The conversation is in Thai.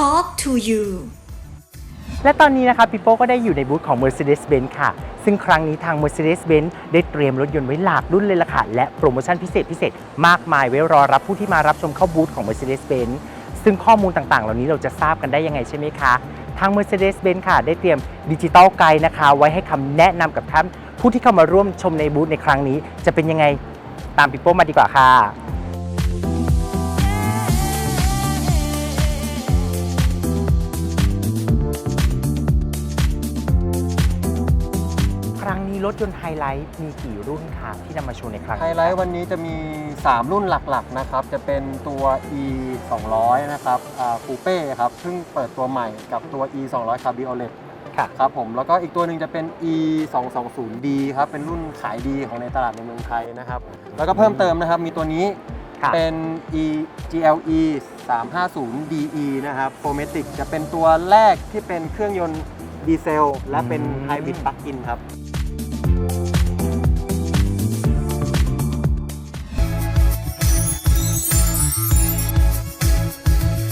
Talk to you และตอนนี้นะคะพี่โป้ก็ได้อยู่ในบูธของ Mercedes-Benz ค่ะ ซึ่งครั้งนี้ทาง Mercedes-Benz ได้เตรียมรถยนต์ไว้หลากรุ่นเลยล่ะค่ะ และโปรโมชั่นพิเศษพิเศษมากมายไว้รอรับผู้ที่มารับชมเข้าบูธของ Mercedes-Benz ซึ่งข้อมูลต่างๆ เหล่านี้เราจะทราบกันได้ยังไงใช่ไหมคะ ทาง Mercedes-Benz ค่ะ ได้เตรียมดิจิตอลไกด์นะคะ ไว้ให้คำแนะนำกับท่านผู้ที่เข้ามาร่วมชมในบูธในครั้งนี้ จะเป็นยังไงตามพี่โป้มาดีกว่าค่ะ รั้งนี้รถยนต์ไฮไลท์มีกี่รุ่นค่ะที่นำมาโชว์ในครั้งไฮนี้ไลท์วันนี้จะมี 3 รุ่นหลักๆนะครับ จะเป็นตัว e 200นะครับคูเป้ครับเพิ่งเปิดตัวใหม่กับตัว e 200 Cabriolet ค่ะ ครับผมแล้วก็อีกตัวหนึ่งจะเป็น e 2 2 0 d ครับ เป็นรุ่นขายดีของในตลาดในเมืองไทยนะครับ แล้วก็เพิ่มเติมนะครับ มีตัวนี้ค่ะ เป็น e GLE 350 DE นะครับโฟเมติกจะเป็นตัวแรกที่เป็นเครื่องยนต์ดีเซล และเป็นไฮบริดปลั๊กอินครับ you